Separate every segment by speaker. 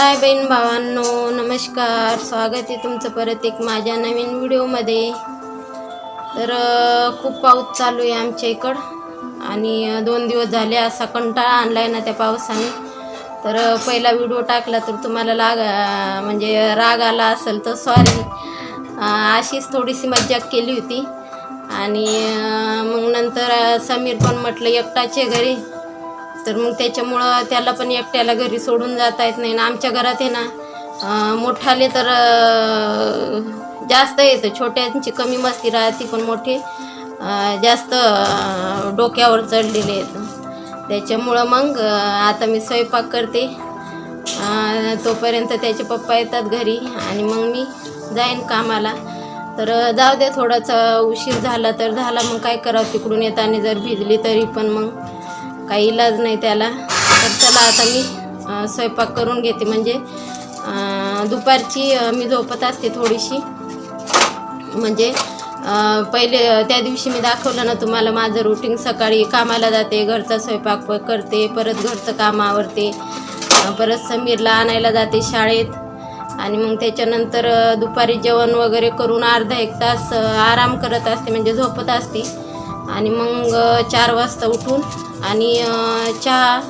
Speaker 1: हाय बहीण भावांनो नमस्कार. स्वागत आहे तुमचं परत एक माझ्या नवीन व्हिडिओमध्ये. तर खूप पाऊस चालू आहे आमच्या इकडं. आणि दोन दिवस झाले असा कंटाळा आणला आहे ना त्या पावसाने. तर पहिला व्हिडिओ टाकला तर तुम्हाला लाग म्हणजे राग आला असेल तर सॉरी अशीच थोडीशी मज्जाक केली होती. आणि मग नंतर समीर पण म्हटलं एकटाचे घरी. तर मग त्याच्यामुळं त्याला पण एकट्याला घरी सोडून जाता येत नाही. ना आमच्या घरात आहे ना मोठाले तर जास्त येतं. छोट्यांची कमी मस्ती राहते पण मोठे जास्त डोक्यावर चढलेले आहेत त्याच्यामुळं मग आता मी स्वयंपाक करते. तोपर्यंत त्याचे पप्पा येतात घरी आणि मग मी जाईन कामाला. तर जाऊ दे थोडासा उशीर झाला तर झाला. मग काय करावं तिकडून येताना जर भिजली तरी पण मग. काही इलाज नाही त्याला. तर चला आता मी स्वयंपाक करून घेते. म्हणजे दुपारची मी झोपत असते थोडीशी. म्हणजे पहिले त्या दिवशी मी दाखवलं ना तुम्हाला माझं रुटीन सकाळी कामाला जाते घरचा स्वयंपाक करते परत घरचं काम आवरते. परत समीरला आणायला जाते शाळेत. आणि मग त्याच्यानंतर दुपारी जेवण वगैरे करून अर्धा एक तास आराम करत असते. म्हणजे झोपत असते. आणि मग चार वाजता उठून आणि चहा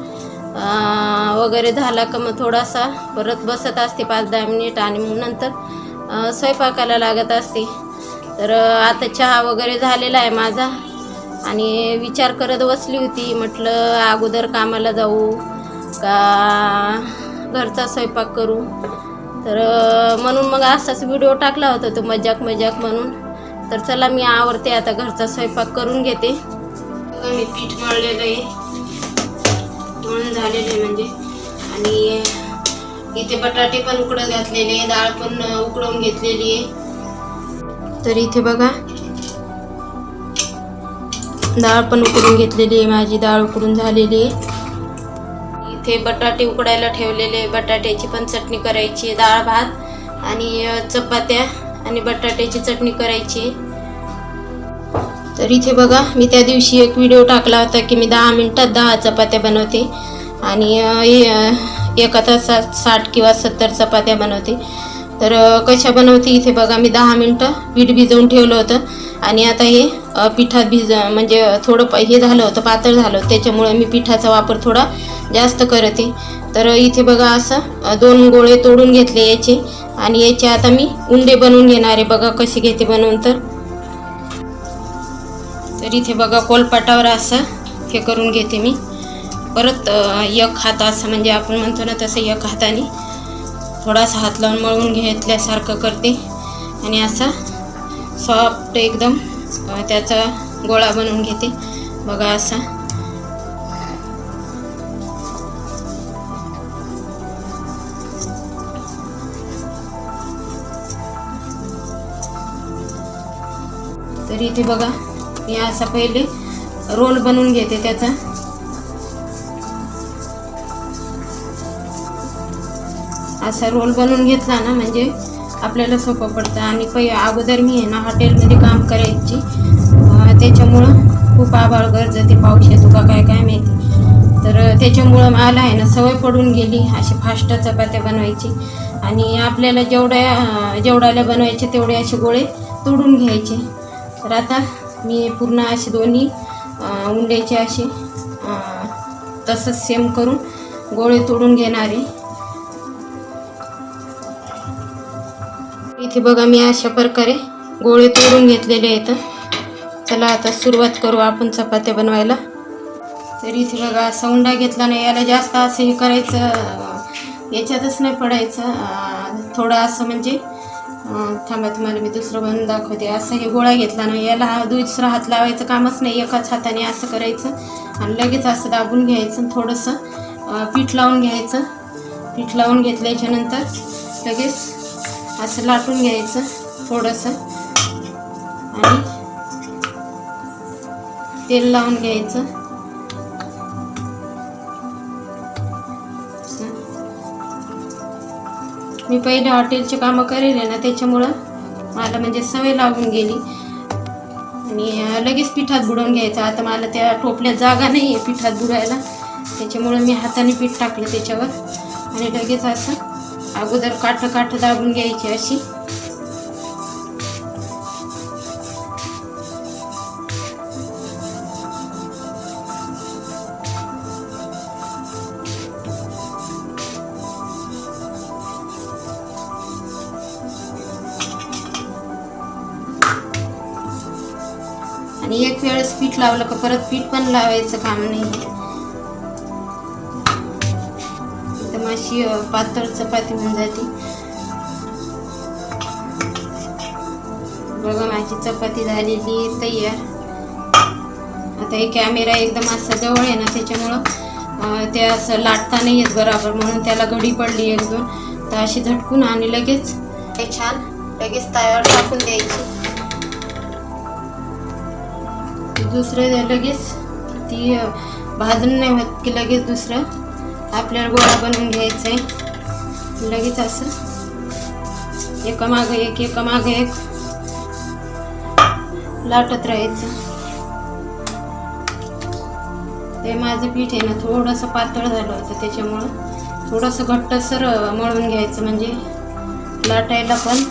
Speaker 1: वगैरे झाला का मग थोडासा. परत बसत असते पाच दहा मिनिट आणि मग नंतर स्वयंपाकाला लागत असते. तर आता चहा वगैरे झालेला आहे माझा. आणि विचार करत बसली होती. म्हटलं अगोदर कामाला जाऊ का घरचा स्वयंपाक करू. तर म्हणून मग असाच व्हिडिओ टाकला होता तो मजाक मजाक म्हणून. तर चला मी आवडते आता घरचा स्वयंपाक करून घेते. बघा मी पीठ मळलेलं आहे. मळून झालेलं आहे म्हणजे. आणि इथे बटाटे पण उकडं घातलेले आहे. डाळ पण उकडवून घेतलेली आहे. तर इथे बघा. डाळ पण उकडून घेतलेली आहे. माझी डाळ उकडून झालेली आहे. इथे बटाटे उकडायला ठेवलेले बटाट्याची पण चटणी करायची डाळ भात आणि चपात्या आणि बटाट्याची चटणी करायची तर इथे बघा मी त्या दिवशी एक व्हिडिओ टाकला होता की मी दहा मिनटात दहा चपात्या बनवते. आणि एका तासात साठ किंवा सत्तर चपात्या बनवते. तर कशा बनवते इथे बघा मी दहा मिनटं पीठ भिजवून ठेवलं होतं. आणि आता हे पिठात भिज म्हणजे थोडं प- हे झालं होतं पातळ झालं होतं. त्याच्यामुळे मी पिठाचा वापर थोडा जास्त करते. तर इथे बघा असं दोन गोळे तोडून घेतले याचे. आणि याचे आता मी उंडे बनवून घेणार आहे. बघा कसे घेते बनवून तर. तर इथे बघा कोलपाटावर असं हे करून घेते मी. परत एक हात असं म्हणजे आपण म्हणतो ना तसं एक हाताने थोडासा हात लावून मळून घेतल्यासारखं करते. आणि असा सॉफ्ट एकदम त्याचा गोळा बनवून घेते. बघा असा. तर इथे बघा मी असा पहिले रोल बनवून घेते त्याचा. असा रोल बनवून घेतला ना म्हणजे आपल्याला सोपं पडतं. आणि पै अगोदर मी आहे ना हॉटेलमध्ये काम करायची. त्याच्यामुळं खूप आभाळ गरज ते पाऊस येतो का काय काय माहिती. तर त्याच्यामुळं मला आहे ना सवय पडून गेली अशी फास्ट चपात्या बनवायची. आणि आपल्याला जेवढ्या जेवढ्याला बनवायचे तेवढे असे गोळे तोडून घ्यायचे. तर आता मी पूर्ण असे दोन्ही उंड्याचे असे तसंच सेम करून गोळे तोडून घेणार. आहे इथे बघा मी अशा प्रकारे गोळे तोडून घेतलेले आहेत. चला आता सुरुवात करू आपण चपात्या बनवायला. तर इथे बघा असा उंडा घेतला नाही याला जास्त असं हे करायचं याच्यातच नाही पडायचं थोडं असं म्हणजे थांबा तुम्हाला मी दुसरं बनवून दाखवते. असं हे गोळा घेतला ना याला हा दुसरा हात लावायचं कामच नाही. एकाच हाताने असं करायचं आणि लगेच असं दाबून घ्यायचं थोडंसं पीठ लावून घ्यायचं. पीठ लावून घेतल्याच्या नंतर लगेच असं लाटून घ्यायचं थोडंसं. आणि तेल लावून घ्यायचं. मी पहिले हॉटेलचे कामं करेले ना त्याच्यामुळं मला म्हणजे सवय लागून गेली. आणि लगेच पिठात बुडवून घ्यायचं. आता मला त्या टोपल्या जागा नाही आहे पिठात बुडायला. त्याच्यामुळं मी हाताने पीठ टाकलं त्याच्यावर. आणि लगेच असं अगोदर काठं काठं दाबून घ्यायची अशी. आणि एक वेळेस पीठ लावलं का परत पीठ पण लावायचं काम नाही. एकदम अशी पातळ चपाती होऊन जाते बघा माझी चपाती झालेली आहे तयार. आता हे कॅमेरा एकदम असा जवळ आहे ना त्याच्यामुळं ते असं लाटता नाही येत बरोबर म्हणून त्याला घडी पडली एक दोन. तर अशी झटकून आणि लगेच. ते छान लगेच तयार टाकून द्यायची. दुसरं लगेच. ती भाजून नाही होत की लगेच दुसरं. आपल्याला गोळा बनवून घ्यायचं आहे लगेच असं. एकामागं एक एका मागं एक. लाटत राहायचं. ते माझं पीठ आहे ना थोडंसं पातळ झालं होतं त्याच्यामुळं. थोडंसं घट्टसर मळून घ्यायचं म्हणजे. लाटायला पण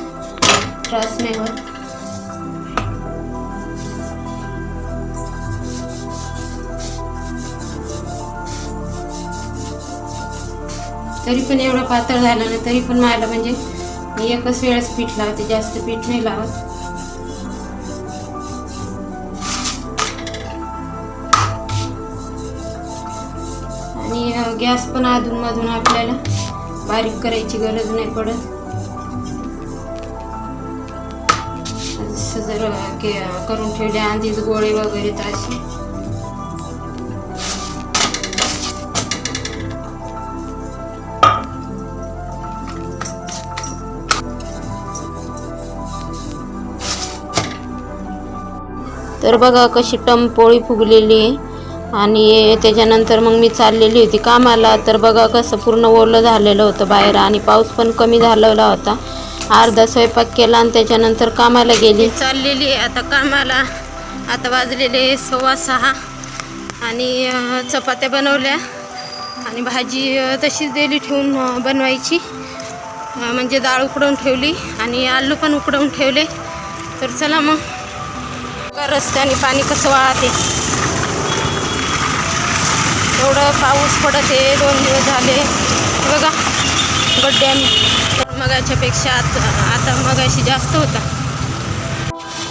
Speaker 1: त्रास नाही होत. तरी पण एवढं पातळ झालं ना तरी पण मला म्हणजे मी एकच वेळेस पीठ लावते जास्त पीठ नाही लावत. आणि गॅस पण अधूनमधून आपल्याला बारीक करायची गरज नाही पडत. असं जर के करून ठेवले आधीच गोळे वगैरे तर असे. तर बघा कशी टमपोळी फुगलेली आणि त्याच्यानंतर मग मी चाललेली होती कामाला. तर बघा कसं पूर्ण ओलं झालेलं होतं बाहेर आणि पाऊस पण कमी झालेला होता. अर्धा स्वयंपाक केला आणि त्याच्यानंतर कामाला गेली. चाललेली आहे आता कामाला. आता वाजलेले सव्वा सहा. आणि चपात्या बनवल्या. आणि भाजी तशीच दिली ठेवून बनवायची. म्हणजे डाळ उकडवून ठेवली आणि आलू पण उकडवून ठेवले. तर चला मग. बघा रस्त्याने पाणी कसं वाहते? एवढं पाऊस पडत आहे दोन दिवस झाले. बघा गड्ड्या मगाच्यापेक्षा आता आता मगाशी जास्त होता.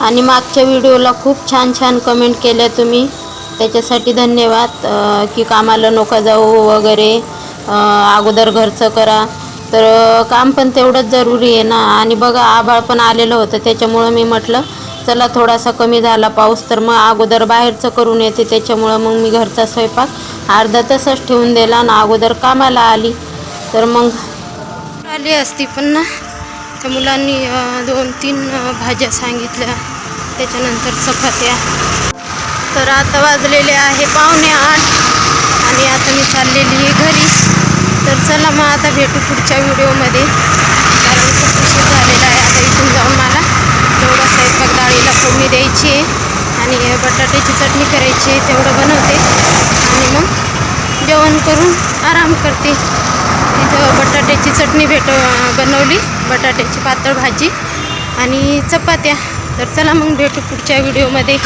Speaker 1: आणि मागच्या व्हिडिओला खूप छान छान कमेंट केल्या तुम्ही. त्याच्यासाठी धन्यवाद. की कामाला नका जाऊ वगैरे. अगोदर घरचं करा. तर काम पण तेवढंच जरुरी आहे ना. आणि बघा आभाळ पण आलेलं होतं. त्याच्यामुळं मी म्हटलं चला थोडासा कमी झाला पाऊस तर मग अगोदर बाहेरचं करून येते. त्याच्यामुळं मग मी घरचा स्वयंपाक अर्धा तासच ठेवून दिला आणि अगोदर कामाला आली. तर मग आली असती पण ना. त्या मुलांनी दोन तीन भाज्या सांगितल्या. त्याच्यानंतर चपात्या. तर आता वाजलेले आहे पावणे आठ आणि आता मी चाललेली आहे घरी. तर चला मग आता भेटू पुढच्या व्हिडिओमध्ये. कारण खूप उशीर झालेला आहे आता इथून जाऊन मला. तेवढा स्वयंपाक डाळीला फोडणी द्यायची आहे आणि बटाट्याची चटणी करायची आहे तेवढं बनवते. आणि मग जेवण करून आराम करते. तिथं बटाट्याची चटणी भेट बनवली. बटाट्याची पातळ भाजी आणि चपात्या. तर चला मग भेटू पुढच्या व्हिडिओमध्ये.